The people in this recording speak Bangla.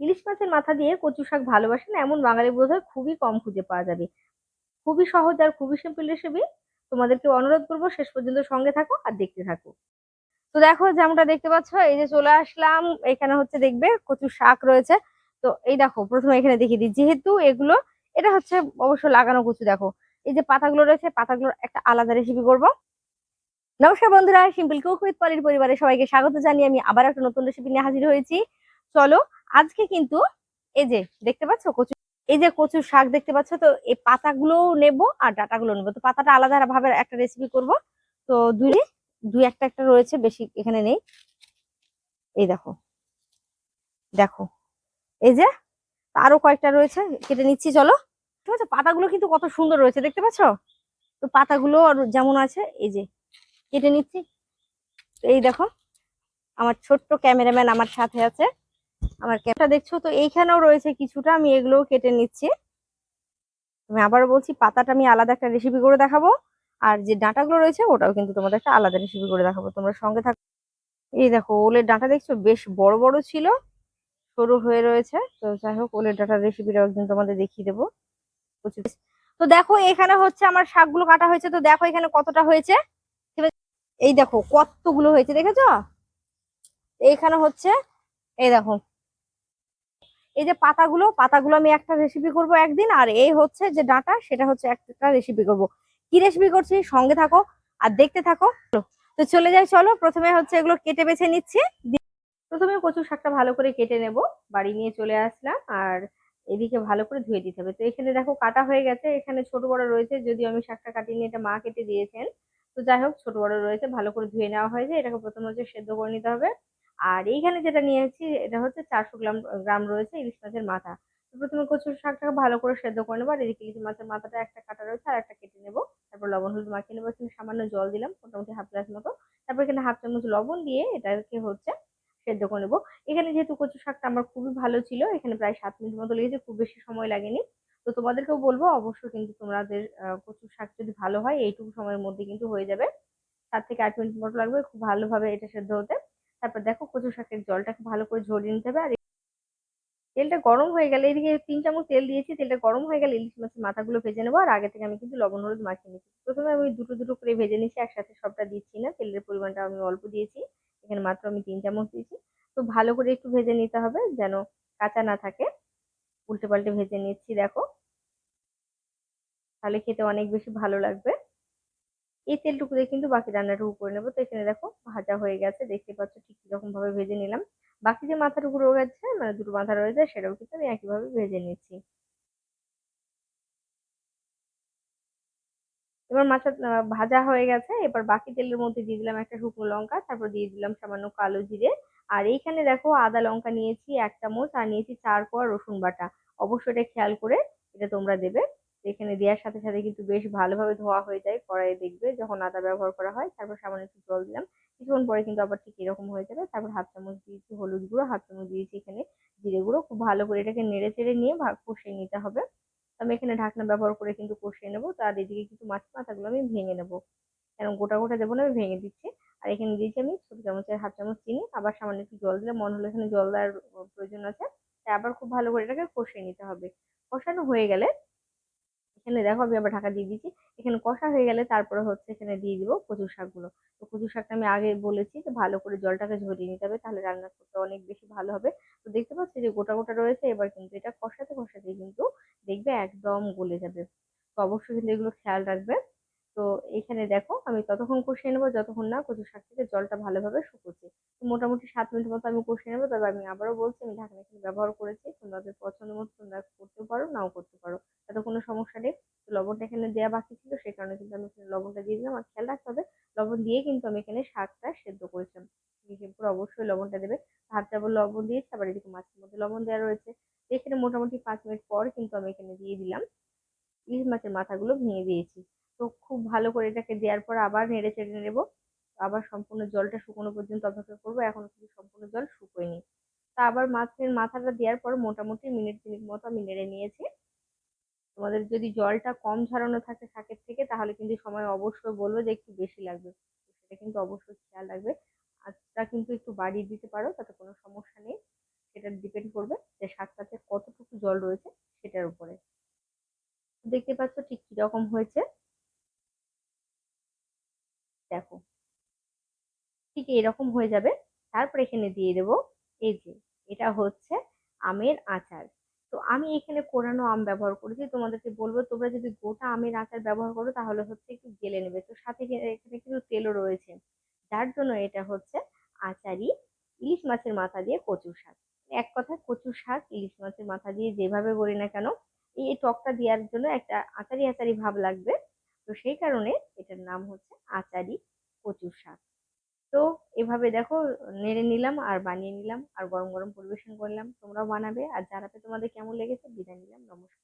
ইলিশ মাছের মাথা দিয়ে কচু শাক ভালোবাসেন, এমন বাঙালি বোধহয় খুবই কম খুঁজে পাওয়া যাবে। খুবই সহজ আর খুবই সিম্পল রেসিপি তোমাদেরকে অনুরোধ করব শেষ পর্যন্ত সঙ্গে থাকো আর দেখতে থাকো। তো দেখো, যেমনটা দেখতে পাচ্ছ, এই যে চলে আসলাম। এখানে হচ্ছে দেখবে কচু শাক রয়েছে। তো এই দেখো, প্রথমে এখানে দেখিয়ে দিই। যেহেতু এগুলো, এটা হচ্ছে অবশ্য লাগানো কচু, দেখো। এই যে পাতাগুলো রয়েছে, পাতাগুলোর একটা আলাদা রেসিপি করব। নমস্কার বন্ধুরা সিম্পল কুক উইথ পলির পরিবারের সবাইকে স্বাগত জানিয়ে আমি আবার একটা নতুন রেসিপি নিয়ে হাজির হয়েছি। চলো, আজকে কিন্তু এই যে দেখতে পাচ্ছ কচু, এই যে কচুর শাক দেখতে পাচ্ছ, তো এই পাতাগুলো নেব আর ডাটাগুলো নেব। তো পাতাটা আলাদা ভাবে একটা রেসিপি করব। তো দুই দুই একটা একটা রয়েছে, বেশি এখানে নেই। এই দেখো দেখো, এই যে আরও কয়েকটা রয়েছে, কেটে নিচ্ছি, চলো। ঠিক আছে, পাতাগুলো কিন্তু কত সুন্দর রয়েছে, দেখতে পাচ্ছ? তো পাতাগুলো যেমন আছে, এই যে কেটে নিচ্ছি। এই দেখো, আমার ছোট্ট ক্যামেরাম্যান আমার সাথে আছে। আমার ক্যাপটা দেখছ তো, এইখানেও রয়েছে কিছুটা, আমি এগুলোও কেটে নিচ্ছি। আমি আবারও বলছি, পাতাটা আমি আলাদা একটা রেসিপি করে দেখাবো, আর যে ডাঁটাগুলো রয়েছে, ওটাও কিন্তু তোমাদের একটা আলাদা রেসিপি করে দেখাবো। তোমরা সঙ্গে থাকো এই দেখো, ওলের ডাঁটা দেখছ? বেশ বড় বড় ছিল, সরু হয়ে রয়েছে। তো যাই হোক, ওলের ডাঁটার রেসিপিটাও একদিন তোমাদের দেখিয়ে দেবো। প্রচুর তো দেখো, এখানে হচ্ছে আমার শাকগুলো কাটা হয়েছে। তো দেখো এখানে কতটা হয়েছে। এই দেখো, কতগুলো হয়েছে, দেখেছ? এইখানে হচ্ছে এই দেখো এই যে পাতাগুলো পাতাগুলো আমি একটা রেসিপি করব একদিন, আর এই হচ্ছে যে ডাটা, সেটা হচ্ছে একটা রেসিপি করব। কি রেসিপি করছি? সঙ্গে থাকো আর দেখতে থাকো। তো চলে যাই, চলো। প্রথমে হচ্ছে এগুলো কেটে বেছে নিচ্ছি। প্রথমে কচু শাকটা ভালো করে কেটে নেব। বাড়ি নিয়ে চলে আসলাম, আর এদিকে ভালো করে ধুয়ে দিতে হবে। তো এখানে দেখো কাটা হয়ে গেছে। এখানে ছোট বড় রয়েছে যদি আমি শাকটা কাটিয়ে নিয়ে এটা মা কেটে দিয়েছেন। তো যাই হোক, ছোট বড় রয়েছে, ভালো করে ধুয়ে নেওয়া হয়েছে এটাকে প্রথমে হচ্ছে সেদ্ধ করে নিতে হবে। আর এইখানে যেটা নিয়েছি, এটা হচ্ছে চারশো গ্রাম গ্রাম রয়েছে ইলিশ মাছের মাথা। প্রথমে কচুর শাকটাকে ভালো করে সেদ্ধ করে নেব, আর এদিকে ইলিশ মাছের মাথাটা একটা কাটা রয়েছে আর একটা কেটে নেব। তারপর লবণ হলুদ মাখিয়ে নেব এখানে সামান্য জল দিলাম, মোটামুটি হাফ গ্লাস মতো। তারপর এখানে হাফ চামচ লবণ দিয়ে এটাকে হচ্ছে সেদ্ধ করে নেব। এখানে যেহেতু কচু শাকটা আমার খুবই ভালো ছিল, এখানে প্রায় সাত মিনিট মতো লেগেছে, খুব বেশি সময় লাগেনি। তো তোমাদেরকেও বলব, অবশ্যই কিন্তু তোমাদের কচু শাক যদি ভালো হয়, এইটুকু সময়ের মধ্যে কিন্তু হয়ে যাবে। সাত থেকে আট মিনিট মতো লাগবে খুব ভালোভাবে এটা সেদ্ধ হতে। তারপর দেখো কচু শাকের জলটাকে ভালো করে ঝরিয়ে নিতে হবে। আর তেলটা গরম হয়ে গেলে এদিকে তিন চামচ তেল দিয়েছি, তেলটা গরম হয়ে গেলে ইলিশ মাছের মাথাগুলো ভেজে নেব আর আগে থেকে আমি কিন্তু লবণ, হলুদ মাখিয়ে নিচ্ছি প্রথমে আমি দুটো দুটো করে ভেজে নিচ্ছি একসাথে সবটা দিচ্ছি না, তেলের পরিমাণটা আমি অল্প দিয়েছি। এখানে মাত্র আমি তিন চামচ দিয়েছি। তো ভালো করে একটু ভেজে নিতে হবে যেন কাঁচা না থাকে। উল্টে পাল্টে ভেজে নিচ্ছি দেখো। তাহলে খেতে অনেক বেশি ভালো লাগবে। এই তেলটুকু দিয়ে কিন্তু বাকি রান্নাটুকু করে নেব। তো এখানে দেখো ভাজা হয়ে গেছে, দেখতে পাচ্ছ ঠিক কীরকম ভাবে ভেজে নিলাম। বাকি যে মাথাটুকু রয়েছে মানে দুটো মাথা রয়েছে, সেটাও কিন্তু আমি একইভাবে ভেজে নিচ্ছি। এবার মাথা ভাজা হয়ে গেছে। এবার বাকি তেলের মধ্যে দিয়ে দিলাম একটা শুকনো লঙ্কা, তারপর দিয়ে দিলাম সামান্য কালো জিরে। আর এইখানে দেখো আদা লঙ্কা নিয়েছি এক চামচ, আর নিয়েছি চার কোয়া রসুন বাটা। অবশ্যই এটা খেয়াল করে এটা তোমরা দেবে। এখানে দেওয়ার সাথে সাথে কিন্তু বেশ ভালোভাবে ধোয়া হয়ে যায়। কড়াইয়ে দেখবে যখন আদা ব্যবহার করা হয়, তারপর সামান্য একটু জল দিলাম। কিছুক্ষণ পরে কিন্তু আবার ঠিক এরকম হয়ে যাবে। তারপর হাফ চামচ দিয়েছি হলুদ গুঁড়ো, হাফ চামচ দিয়েছি এখানে জিরে গুঁড়ো। খুব ভালো করে এটাকে নেড়ে চেড়ে নিয়ে কষিয়ে নিতে হবে। আমি এখানে ঢাকনা ব্যবহার করে কিন্তু কষিয়ে নেব। তার এদিকে কিন্তু মাছ মাথাগুলো আমি ভেঙে নেব। কেন গোটা গোটা দেবো না, আমি ভেঙে দিচ্ছি। আর এখানে দিয়েছি আমি ছোটো চামচের হাফ চামচ চিনি। আবার সামান্য একটু জল দিলে মনে হলো এখানে জল দেওয়ার প্রয়োজন আছে। তাই আবার খুব ভালো করে এটাকে কষিয়ে নিতে হবে। কষানো হয়ে গেলে এখানে দেখো আমি আবার ঢাকা দিয়ে দিচ্ছি। এখানে কষা হয়ে গেলে তারপরে হচ্ছে এখানে দিয়ে দিব কচু শাকগুলো। তো কচু শাকটা আমি আগে বলেছি যে ভালো করে জলটাকে ঝরিয়ে নিতে হবে, তাহলে রান্না করতে অনেক বেশি ভালো হবে। তো দেখতে পাচ্ছি যে গোটা গোটা রয়েছে, এবার কিন্তু এটা কষাতে কষাতে কিন্তু দেখবে একদম গলে যাবে। তো অবশ্যই কিন্তু এগুলো খেয়াল রাখবে। তো এখানে দেখো আমি ততক্ষণ কষিয়ে নেব, যতক্ষণ না কচু শাক থেকে জলটা ভালোভাবে শুকোচ্ছে। তো মোটামুটি সাত মিনিট মতো আমি কষিয়ে নেব তবে আমি আবারও বলছি আমি ঢাকনা এখানে ব্যবহার করেছি। তোমাদের পছন্দ মতো তোমরা করতে পারো, নাও করতে পারো। তাতে কোনো সমস্যা নেই। তো লবণটা এখানে দেওয়া বাকি ছিল সেই কারণে কিন্তু আমি এখানে লবণটা দিয়ে দিলাম। আর খেয়াল রাখতে হবে, লবণ দিয়ে কিন্তু আমি এখানে শাকটা সেদ্ধ করেছিলাম। করে অবশ্যই লবণটা দেবে। হাফ চামচ লবণ দিয়েছি, আবার এদিকে মাছের মধ্যে লবণ দেওয়া রয়েছে। এখানে মোটামুটি পাঁচ মিনিট পর কিন্তু আমি এখানে দিয়ে দিলাম। ইলিশ মাছের মাথাগুলো ভেঙে দিয়েছি। তো খুব ভালো করে এটাকে দেওয়ার পর আবার নেড়ে চেড়ে নেব। আবার সম্পূর্ণ জলটা শুকনো পর্যন্ত অপেক্ষা করব। এখন কিন্তু সম্পূর্ণ জল শুকোয়নি। তা আবার মাছের মাথাটা দেওয়ার পর মোটামুটি মিনিট তিনিক মতো আমি নেড়ে নিয়েছি। তোমাদের যদি জলটা কম ঝরানো থাকে শাকের থেকে, তাহলে কিন্তু সময় অবশ্যই বলব যে একটু বেশি লাগবে। সেটা কিন্তু অবশ্যই খেয়াল রাখবে। আঁচটা কিন্তু একটু বাড়িয়ে দিতে পারো, তাতে কোনো সমস্যা নেই। সেটা ডিপেন্ড করবে যে শাকটাতে কতটুকু জল রয়েছে সেটার উপরে। দেখতে পাচ্ছ ঠিক কীরকম হয়েছে। দেখো। ঠিক এরকম হয়ে যাবে। তারপর এখানে দিয়ে দেব এই যে, এটা হচ্ছে আমের আচার। তো আমি এখানে কোরানো আম ব্যবহার করেছি, তোমাদেরকে বলব, তোমরা যদি গোটা আমের আচার ব্যবহার করো, তাহলে হচ্ছে একটু গেলে নেবে। তো সাথে এখানে কিন্তু তেলও রয়েছে। যার জন্য এটা হচ্ছে আচারি ইলিশ মাছের মাথা দিয়ে কচু শাক। এক কথায় কচু শাক ইলিশ মাছের মাথা দিয়ে যেভাবে করি না কেন, এই টকটা দেওয়ার জন্য একটা আচারি আচারি ভাব লাগবে। তো সেই কারণে এটার নাম হচ্ছে আচারি কচু শাক। তো এভাবে দেখো নেড়ে নিলাম আর বানিয়ে নিলাম আর গরম গরম পরিবেশন করলাম। তোমরাও বানাবে আর জানাতে তোমাদের কেমন লেগেছে বিদায় নিলাম। নমস্কার।